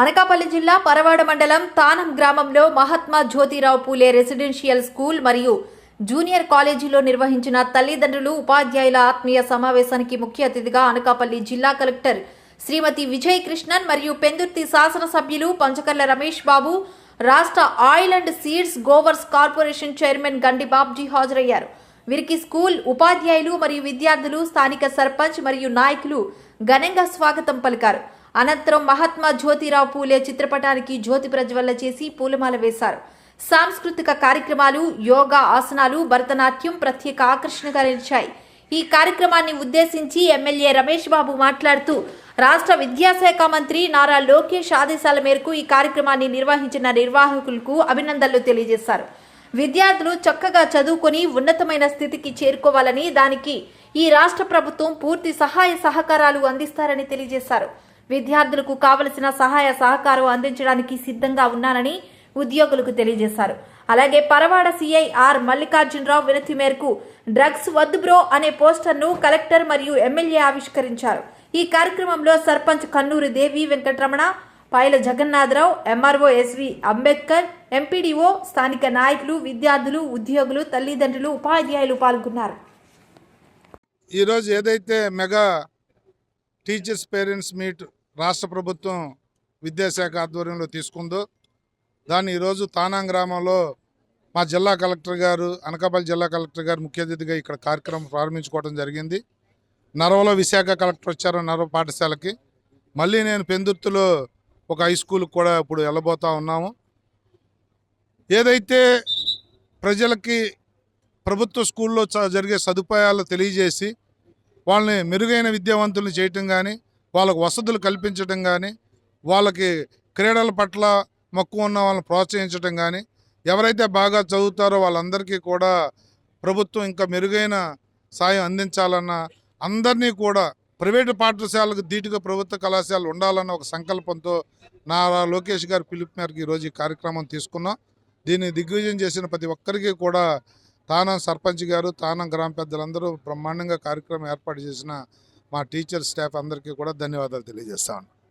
అనకాపల్లి జిల్లా పరవాడ మండలం తానం గ్రామంలో మహాత్మా జ్యోతిరావు పూలే రెసిడెన్షియల్ స్కూల్ మరియు జూనియర్ కాలేజీలో నిర్వహించిన తల్లిదండ్రులు ఉపాధ్యాయుల ఆత్మీయ సమావేశానికి ముఖ్య అతిథిగా అనకాపల్లి జిల్లా కలెక్టర్ శ్రీమతి విజయ్ కృష్ణన్ మరియు పెందుర్తి శాసనసభ్యులు పంచకర్ల రమేష్ బాబు రాష్ట్ర oil and seeds growers corporation chairman Gandi Babji హాజరయ్యారు. వీరికి స్కూల్ ఉపాధ్యాయులు మరియు విద్యార్థులు స్థానిక సర్పంచ్ మరియు నాయకులు ఘనంగా స్వాగతం పలికారు. అనంతరం మహాత్మా జ్యోతిరావు పూలే చిత్రపటానికి జ్యోతి ప్రజ్వల్ల చేసి పూలమాల వేశారు. సాంస్కృతిక కార్యక్రమాలు యోగా ఆసనాలు భరతనాట్యం ప్రత్యేక ఆకర్షణగా నిలిచాయి. ఈ కార్యక్రమాన్ని ఉద్దేశించి ఎమ్మెల్యే రమేష్ బాబు మాట్లాడుతూ రాష్ట్ర విద్యాశాఖ మంత్రి నారా లోకేష్ ఆదేశాల మేరకు ఈ కార్యక్రమాన్ని నిర్వహించిన నిర్వాహకులకు అభినందనలు తెలియజేశారు. విద్యార్థులు చక్కగా చదువుకొని ఉన్నతమైన స్థితికి చేరుకోవాలని దానికి ఈ రాష్ట్ర ప్రభుత్వం పూర్తి సహాయ సహకారాలు అందిస్తారని తెలియజేశారు. విద్యార్థులకు కావలసిన సహాయ సహకారం అందించడానికి సిద్ధంగా ఉన్నానని ఉద్యోగులకు తెలియజేశారు. అలాగే పరవాడ సిఐ ఆర్ మల్లికార్జునరావు వినతి మేరకు డ్రగ్స్ వద్దు బ్రో అనే పోస్టర్ను కలెక్టర్ మరియు ఎమ్మెల్యే ఆవిష్కరించారు. ఈ కార్యక్రమంలో sarpanch Kannuru Devi Venkataramana Payala Jagannadharao MRO SV Ambedkar MPDO స్థానిక నాయకులు విద్యార్థులు ఉద్యోగులు తల్లిదండ్రులు ఉపాధ్యాయులు పాల్గొన్నారు. ఈరోజు ఏదైతే మెగా టీచర్స్ పేరెంట్స్ మీట్ రాష్ట్ర ప్రభుత్వం విద్యాశాఖ ఆధ్వర్యంలో తీసుకుందో దాన్ని ఈరోజు తానాం గ్రామంలో మా జిల్లా కలెక్టర్ గారు అనకాపల్లి జిల్లా కలెక్టర్ గారు ముఖ్య అతిథిగా ఇక్కడ కార్యక్రమం ప్రారంభించుకోవడం జరిగింది. నరవలో విశాఖ కలెక్టర్ వచ్చారు నరవ పాఠశాలకి. మళ్ళీ నేను పెందుర్తిలో ఒక హై స్కూల్కి కూడా ఇప్పుడు వెళ్ళబోతా ఉన్నాము. ఏదైతే ప్రజలకి ప్రభుత్వ స్కూల్లో చ- జరిగే సదుపాయాలు తెలియజేసి వాళ్ళని మెరుగైన విద్యావంతులను చేయటం కానీ వాళ్ళకు వసతులు కల్పించడం కానీ వాళ్ళకి క్రీడల పట్ల మక్కువ ఉన్న వాళ్ళని ప్రోత్సహించడం కానీ ఎవరైతే బాగా చదువుతారో వాళ్ళందరికీ కూడా ప్రభుత్వం ఇంకా మెరుగైన సాయం అందించాలన్న అందరినీ కూడా ప్రైవేటు పాఠశాలకు ధీటుగా ప్రభుత్వ కళాశాలలు ఉండాలన్న ఒక సంకల్పంతో నారా లోకేష్ గారి పిలుపు మేరకు ఈరోజు ఈ కార్యక్రమం తీసుకున్నాం. దీన్ని దిగ్విజయం చేసిన ప్రతి ఒక్కరికి కూడా తానం సర్పంచ్ గారు తానం గ్రామ పెద్దలందరూ బ్రహ్మాండంగా కార్యక్రమం ఏర్పాటు చేసిన మా టీచర్ స్టాఫ్ అందరికీ కూడా ధన్యవాదాలు తెలియజేస్తాను